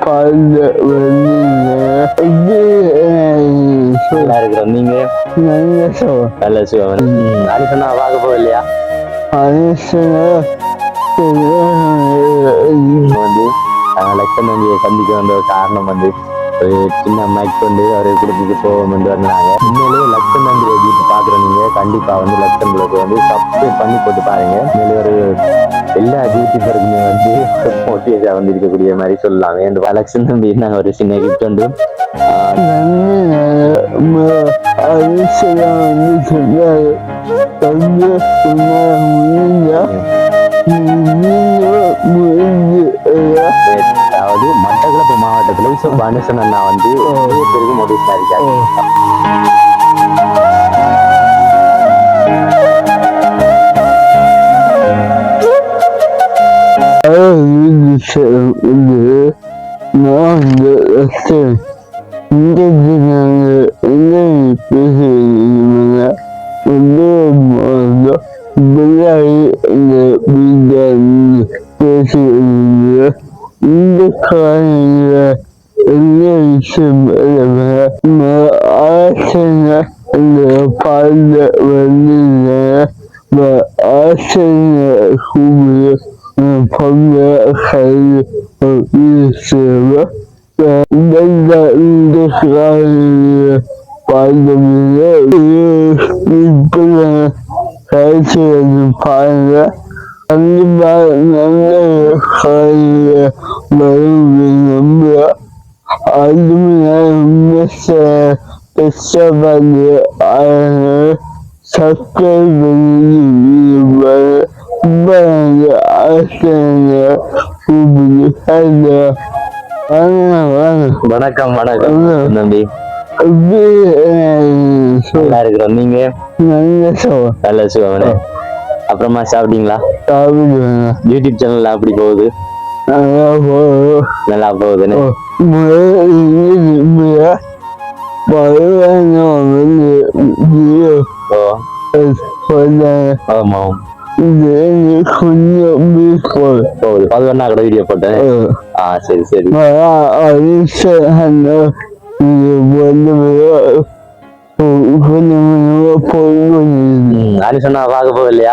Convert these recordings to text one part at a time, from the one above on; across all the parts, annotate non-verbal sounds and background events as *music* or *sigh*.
பாடல வந்தீங்க நல்லா இருக்கிறோம் நீங்க சோ நல்ல சிவன் அது சொன்னா பார்க்க போகலையா அனுசன வந்து அஹ், லட்சம் சந்திக்க வந்த ஒரு காரணம் வந்து ஒரு சின்ன மைக் வந்து அவரை குடும்பத்துக்கு போவோம் என்று வந்தாங்க உண்மையிலேயே லட்சம் நம்பி வீட்டு பாக்குற நீங்க கண்டிப்பா வந்து லட்சம் வந்து சப்ஸ்கிரைப் பண்ணி போட்டு பாருங்க உண்மையிலே ஒரு எல்லா யூடியூபருக்குமே வந்து மோட்டிவேஷா வந்து இருக்கக்கூடிய மாதிரி சொல்லலாம் என்று லட்சம் நம்பி நாங்க ஒரு சின்ன கிஃப்ட் வந்து அதாவது மட்டக்களப்பு மாவட்டத்துல யூசப் அனுசன் அண்ணா வந்து நிறைய பேருக்கு மோட்டிவேஷனா இருக்காரு. شيء به مؤهل السير جدنا إليه بشيء من والنور مؤهل بالله بدان بشيء ذكرنا إليه شم لها ما عاشنا لقد ولينا ما عاشنا خبره இந்த இந்த காலையில் பாடல இப்போ காய்ச்சி வந்து பாருங்க கண்டிப்பாக நல்ல காலையில் வரும் நம்புகிறேன் அதுவும் கஷ்டப்பட்டு சப்ஸ்கிரைப் பண்ணி ரொம்ப ஆசைங்க கூப்பிட்டு வாங்க வாங்க வணக்கம் வணக்கம் தம்பி. நல்லா இருக்கிறோம். நீங்க? நல்ல அப்புறமா சாப்பிட்டீங்களா? யூடியூப் சேனல்ல அப்படி போகுது? நல்லா போகும் நல்லா போகுதுன்னு ஓ போகுது பதினொன்னா கூட வீடியோ போட்டேன் ஆ சரி சரி ம், பார்க்க போகலையா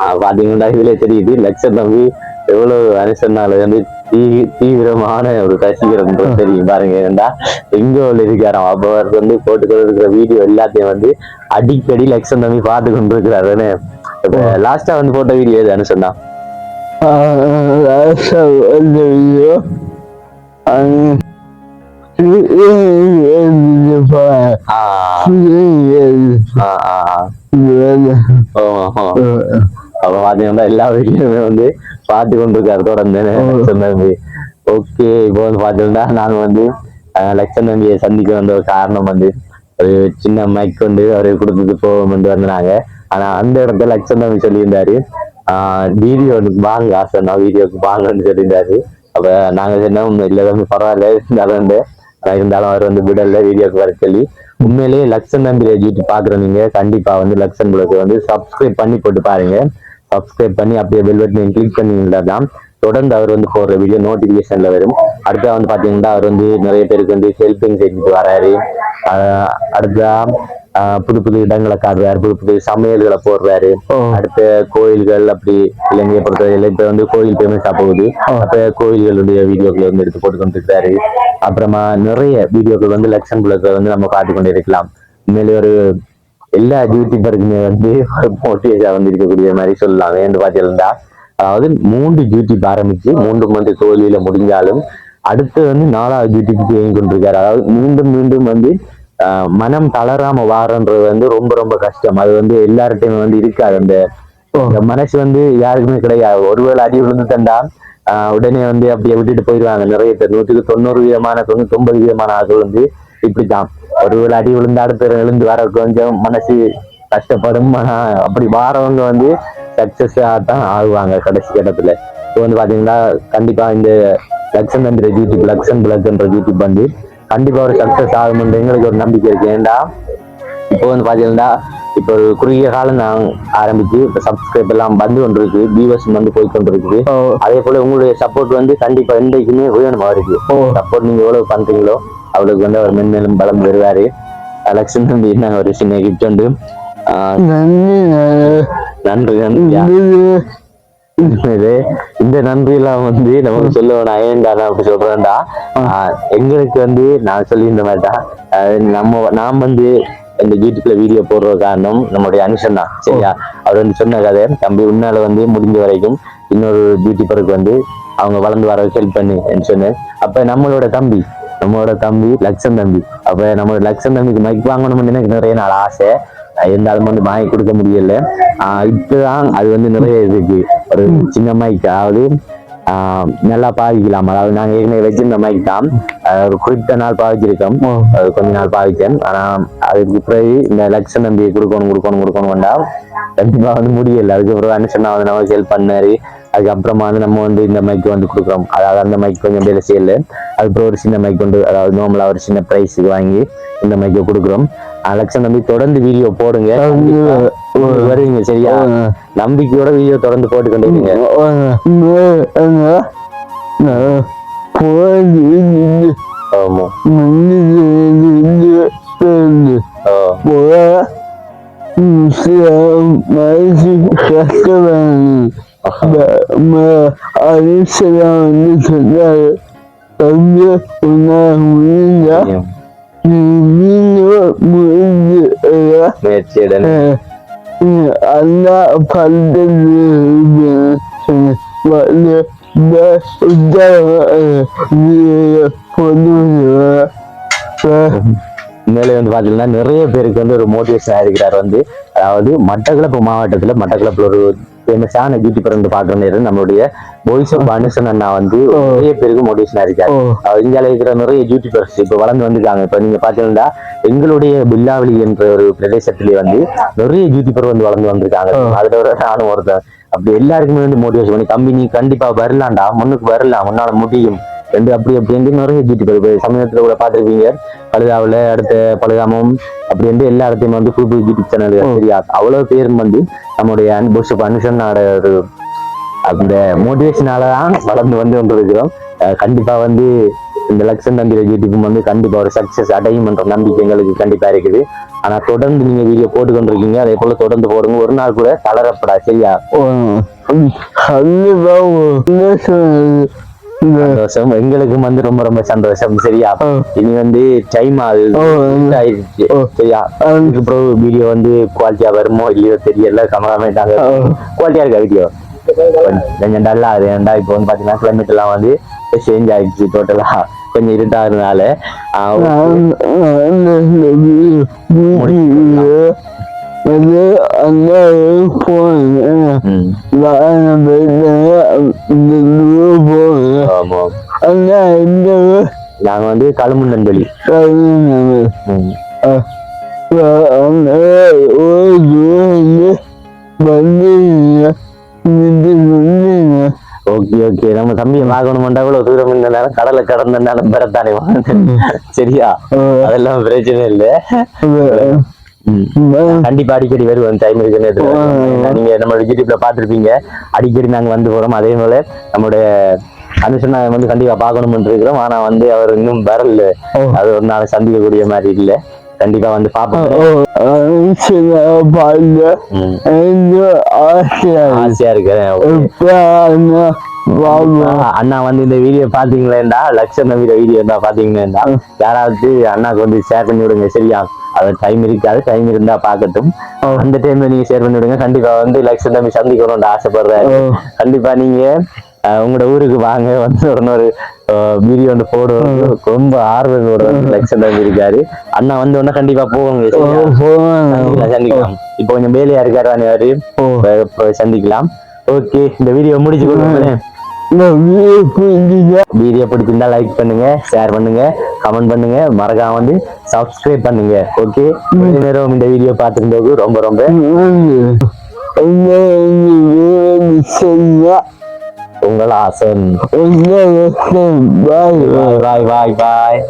ஆ பாத்தீங்கன்னா இதுல தெரியுது லட்சம் தம்பி எவ்வளவு அனுசரினால வந்து தீ தீவிரமான ஒரு ரசிகர் தெரியும். பாருங்க ஏன்டா எங்க இருக்காராம். அப்ப அவர் வந்து போட்டுக்கிட்டு இருக்கிற வீடியோ எல்லாத்தையும் வந்து அடிக்கடி லட்சம் தம்பி பார்த்து கொண்டு இருக்கிறாருன்னு இப்ப லாஸ்டா வந்து போட்ட வீடியோ எது அனுசரினா? *laughs* ஆ ஆ ஆ ஆ. அப்ப பாத்தீங்கன்னா எல்லா வீடியோமே வந்து பார்த்து கொண்டிருக்காரு தொடர்ந்து தம்பி ஓகே இப்போ வந்து பாத்தீங்கன்னா நான் வந்து லட்சம் தம்பியை சந்திக்க வந்த ஒரு காரணம் வந்து ஒரு சின்ன மைக் வந்து அவரை கொடுத்துட்டு போவோம் வந்து வந்தாங்க ஆனா அந்த இடத்துல லட்சம் தம்பி சொல்லியிருந்தாரு ஆஹ் வீடியோக்கு வாங்க ஆசை நான் வீடியோக்கு வாங்கன்னு சொல்லியிருந்தாரு அப்ப நாங்க சொன்னோம் இல்ல தம்பி பரவாயில்ல இருந்தாலும் இருந்தாலும் அவர் வந்து விடல வீடியோக்கு வர சொல்லி உண்மையிலேயே லக்ஷன் நம்பி யூடியூப் பாக்குற நீங்க கண்டிப்பா வந்து லக்ஷன் உங்களுக்கு வந்து சப்ஸ்கிரைப் பண்ணி போட்டு பாருங்க சப்ஸ்கிரைப் பண்ணி அப்படியே பெல் பட்டன் கிளிக் பண்ணிங்கன்னா தொடர்ந்து அவர் வந்து போடுற வீடியோ நோட்டிபிகேஷன்ல வரும். அடுத்து வந்து பாத்தீங்கன்னா அவர் வந்து நிறைய பேருக்கு வந்து ஹெல்பிங் செஞ்சுட்டு வராரு. ஆஹ் புது புது இடங்களை காட்டுறாரு. புது புது சமையல்களை போடுறாரு. அடுத்த கோயில்கள் அப்படி இலங்கையை பொறுத்தவரையில இப்ப வந்து கோயில் ஃபேமஸா போகுது. அப்ப கோயில்களுடைய வீடியோக்களை வந்து எடுத்து போட்டு கொண்டிருக்காரு அப்புறமா நிறைய வீடியோக்கள் வந்து லட்சம் குலத்தை வந்து நம்ம பார்த்து கொண்டு இருக்கலாம் உண்மையிலே ஒரு எல்லா யூடியூபருக்குமே வந்து மோட்டிவேஷா வந்து இருக்கக்கூடிய மாதிரி சொல்லலாம் ஏன்னு பார்த்தீங்கன்னா அதாவது மூன்று யூடியூப் ஆரம்பிச்சு மூன்று வந்து தோல்வியில முடிஞ்சாலும் அடுத்து வந்து நாலாவது யூடியூப் இயங்கி கொண்டிருக்காரு. அதாவது மீண்டும் மீண்டும் வந்து ஆஹ், மனம் தளராம வாரன்றது வந்து ரொம்ப ரொம்ப கஷ்டம். அது வந்து எல்லார்ட்டையுமே வந்து இருக்காது. அந்த மனசு வந்து யாருக்குமே கிடையாது. ஒருவேளை அடி விழுந்து தண்டா உடனே வந்து அப்படியே விட்டுட்டு போயிடுவாங்க நிறைய பேர். நூற்றுக்கு தொண்ணூறு விதமான தொண்ணூத்தி ஒன்பது விதமான ஆட்கள் வந்து இப்படித்தான் ஒருவேளை அடி விழுந்து அடுத்த எழுந்து வர கொஞ்சம் மனசு கஷ்டப்படும். ஆனா அப்படி வாரவங்க வந்து சக்சஸ் தான் ஆகுவாங்க கடைசி கட்டத்துல. இப்போ வந்து பாத்தீங்கன்னா கண்டிப்பா இந்த லக்ஷன் தந்திர யூடியூப் லக்ஷன் பிளக்ன்ற யூடியூப் வந்து கண்டிப்பா ஒரு சக்சஸ் ஆகும்ன்ற எங்களுக்கு ஒரு நம்பிக்கை இருக்கு. ஏன்டா? இப்போ வந்து பாத்தீங்கன்னா இப்போ ஒரு குறுகிய காலம் நான் ஆரம்பிச்சு இப்போ சப்ஸ்கிரைப் எல்லாம் வந்து கொண்டிருக்கு வியூவர்ஸ் வந்து போய் ஓ. அதே போல உங்களுடைய சப்போர்ட் வந்து கண்டிப்பா என்றைக்குமே வேணும் அவருக்கு. சப்போர்ட் நீங்க எவ்வளவு பண்றீங்களோ அவளுக்கு வந்து அவர் மென்மேலும் பலம் பெறுவாரு லக்ஷன் தம்பி என்ன ஒரு சின்ன கிஃப்ட் உண்டு நன்றி நன்றி இது இந்த நன்றியெல்லாம் வந்து நமக்கு சொல்லுவோம் வேணாம் ஏன்டா நான் அப்படி சொல்றேன்டா எங்களுக்கு வந்து நான் சொல்லியிருந்த மாதிரி தான் நம்ம நாம் வந்து இந்த யூடியூப்ல வீடியோ போடுற காரணம் நம்மளுடைய அனுஷன் தான் சரியா அவர் வந்து சொன்ன கதை தம்பி உன்னால வந்து முடிஞ்ச வரைக்கும் இன்னொரு பியூட்டி யூடியூபருக்கு வந்து அவங்க வளர்ந்து வர ஹெல்ப் பண்ணு சொன்னேன் அப்ப நம்மளோட தம்பி நம்மளோட தம்பி லக்ஷன் தம்பி. அப்ப நம்மளோட லக்ஷன் தம்பிக்கு மைக் வாங்கணும்னு எனக்கு நிறைய நாள் ஆசை. இருந்தாலும் வந்து வாங்கி கொடுக்க முடியல. ஆஹ் இப்பதான் அது வந்து நிறைய இருக்கு. ஒரு சின்ன மைக் அதாவது ஆஹ் நல்லா பாவிக்கலாம். அதாவது நாங்க ஏற்கனவே வச்சிருந்த மைக் தான். ஒரு குறிப்பிட்ட நாள் பாவிச்சிருக்கோம். கொஞ்ச நாள் பாவிச்சேன். ஆனா அதுக்கு பிறகு இந்த லட்சம் நம்பி கொடுக்கணும் கொடுக்கணும் கொடுக்கணும் வேண்டா கண்டிப்பா வந்து முடியல. அதுக்கப்புறம் அனுஷனா வந்து நமக்கு ஹெல்ப் பண்ணாரு. அதுக்கப்புறமா வந்து நம்ம வந்து இந்த மைக் வந்து கொடுக்குறோம். அதாவது அந்த மைக் கொஞ்சம் வேலை செய்யல அதுக்கப்புறம் ஒரு சின்ன மைக் கொண்டு அதாவது நார்மலா ஒரு சின்ன பிரைஸுக்கு வாங்கி இந்த மைக்கை கொடுக்குறோம். லட்சம் நம்பி தொடர்ந்து வீடியோ போடுங்க. வருவீங்க சரியா? நம்பிக்கையோட வீடியோ தொடர்ந்து போட்டு கொண்டு இருக்கீங்க ஆமா ஓ அரிசலாம் வந்து சொன்னாரு தம்பி உன்னால் முடிஞ்சா தெரியும். நீ மீண்டும் முடிஞ்சு முயற்சியுடன் அல்லா பல்தது வந்து பொண்ணு உண்மையிலே வந்து பாத்தீங்கன்னா நிறைய பேருக்கு வந்து ஒரு மோட்டிவேஷன் இருக்கிறார் வந்து. அதாவது மட்டக்களப்பு மாவட்டத்துல மட்டக்களப்புல ஒரு ஃபேமஸான யூடியூபர் வந்து பாக்குற நேரம் நம்மளுடைய வாய்ஸ் ஆஃப் அனுசன் அண்ணா வந்து நிறைய பேருக்கு மோட்டிவேஷன் இருக்காரு. இந்தியால இருக்கிற நிறைய யூடியூபர்ஸ் இப்ப வளர்ந்து வந்துருக்காங்க. இப்ப நீங்க பாத்தீங்கன்னா எங்களுடைய பில்லாவளி என்ற ஒரு பிரதேசத்திலே வந்து நிறைய யூடியூபர் வந்து வளர்ந்து வந்திருக்காங்க. அதுல ஒரு நானும் ஒருத்தன். அப்படி எல்லாருக்குமே வந்து மோட்டிவேஷன் பண்ணி தம்பி நீ கண்டிப்பா வரலாம்டா. முன்னுக்கு வரலாம். உன்னால முடியும். ரெண்டு அப்படி அப்படி நிறைய யூடியூபர் இப்ப சமயத்துல கூட பாத்திருப்பீங்க பழுதாவுல அடுத்த பழுதாமம் அப்படி வந்து எல்லா இடத்தையும் வந்து புது புது யூடியூப் சேனல் சரியா அவ்வளவு பேரும் வந்து நம்முடைய அன்பு அனுஷனோட ஒரு அந்த மோட்டிவேஷனால தான் வளர்ந்து வந்து கொண்டிருக்கிறோம். அஹ் கண்டிப்பா வந்து இந்த லட்சம் தந்திர யூடியூப் வந்து கண்டிப்பா ஒரு சக்சஸ் அடையும் என்ற நம்பிக்கை எங்களுக்கு கண்டிப்பா இருக்குது. ஆனா தொடர்ந்து நீங்க வீடியோ போட்டு கொண்டிருக்கீங்க. அதே போல தொடர்ந்து போடுங்க. ஒரு நாள் கூட தளரப்படா சரியா? கண்டிப்பா என்ன சொல்றது இந்த சந்தோஷம் எங்களுக்கும் வந்து ரொம்ப ரொம்ப சந்தோஷம் சரியா. இனி வந்து டைம் ஆயிடுச்சு. சரியா அதுக்கப்புறம் வீடியோ வந்து குவாலிட்டியா வருமோ இல்லையோ தெரியல ஓ. குவாலிட்டியா இருக்கா வீடியோ கொஞ்சம் டல்லா ஆகுது ஏன்டா இப்போ வந்து பாத்தீங்கன்னா கிளைமேட் எல்லாம் வந்து சேஞ்ச் ஆயிடுச்சு டோட்டலா கொஞ்சம் இருட்டாகிறதுனால வந்து அந்த போனேன் போனேன் அந்த இந்த நாங்க வந்து ம், வந்து ஓகே ஓகே நம்ம தம்பியை பார்க்கணுமெண்டா இவ்வளவு தூரம் இந்த நேரம் கடலை கடந்த நேரம் பெறத்தானே சரியா? அதெல்லாம் பிரச்சனை இல்லை. கண்டிப்பா அடிக்கடி வருவோம் டைம் இருக்கிற. நீங்க நம்ம யூடியூப்ல பாத்திருப்பீங்க அடிக்கடி நாங்க வந்து போறோம். அதே போல நம்மளுடைய அனுஷனா வந்து கண்டிப்பா பார்க்கணும்னு இருக்கிறோம். ஆனா வந்து அவர் இன்னும் வரல. அது ஒரு நாள் சந்திக்கக்கூடிய மாதிரி இல்ல. கண்டிப்பா வந்து பாப்போம். ஆசையா இருக்கிறேன். அண்ணா வந்து இந்த வீடியோ பாத்தீங்களேண்டா? லட்சம் நம்பிற வீடியோ இருந்தா பாத்தீங்களேண்டா? யாராவது அண்ணாக்கு வந்து ஷேர் பண்ணி விடுங்க சரியா? அது டைம் இருக்காது டைம் இருந்தா பாக்கட்டும் அந்த டைம்ல நீங்க ஷேர் பண்ணி விடுங்க. கண்டிப்பா வந்து லட்சம் நம்பி சந்திக்கணும்னு ஆசைப்படுறேன். கண்டிப்பா நீங்க உங்களோட ஊருக்கு வாங்க. வந்து உடனே ஒரு வீடியோ வந்து போடுவோம். ரொம்ப வந்து லட்சம் நம்பி இருக்காரு. அண்ணா வந்த உடனே கண்டிப்பா போவாங்க? சந்திக்கலாம், இப்போ கொஞ்சம் வேலையா இருக்காரு அவரு சந்திக்கலாம். ஓகே இந்த வீடியோ முடிச்சு கொடுக்குறேன் வீடியோ பிடிச்சிருந்தா லைக் பண்ணுங்க ஷேர் பண்ணுங்க கமெண்ட் பண்ணுங்க. மறக்காம வந்து சப்ஸ்கிரைப் பண்ணுங்க ஓகே நேரம் இந்த வீடியோ பார்த்துருந்ததுக்கு ரொம்ப ரொம்ப உங்கள் ஆசன். பாய் பாய் பாய் பாய்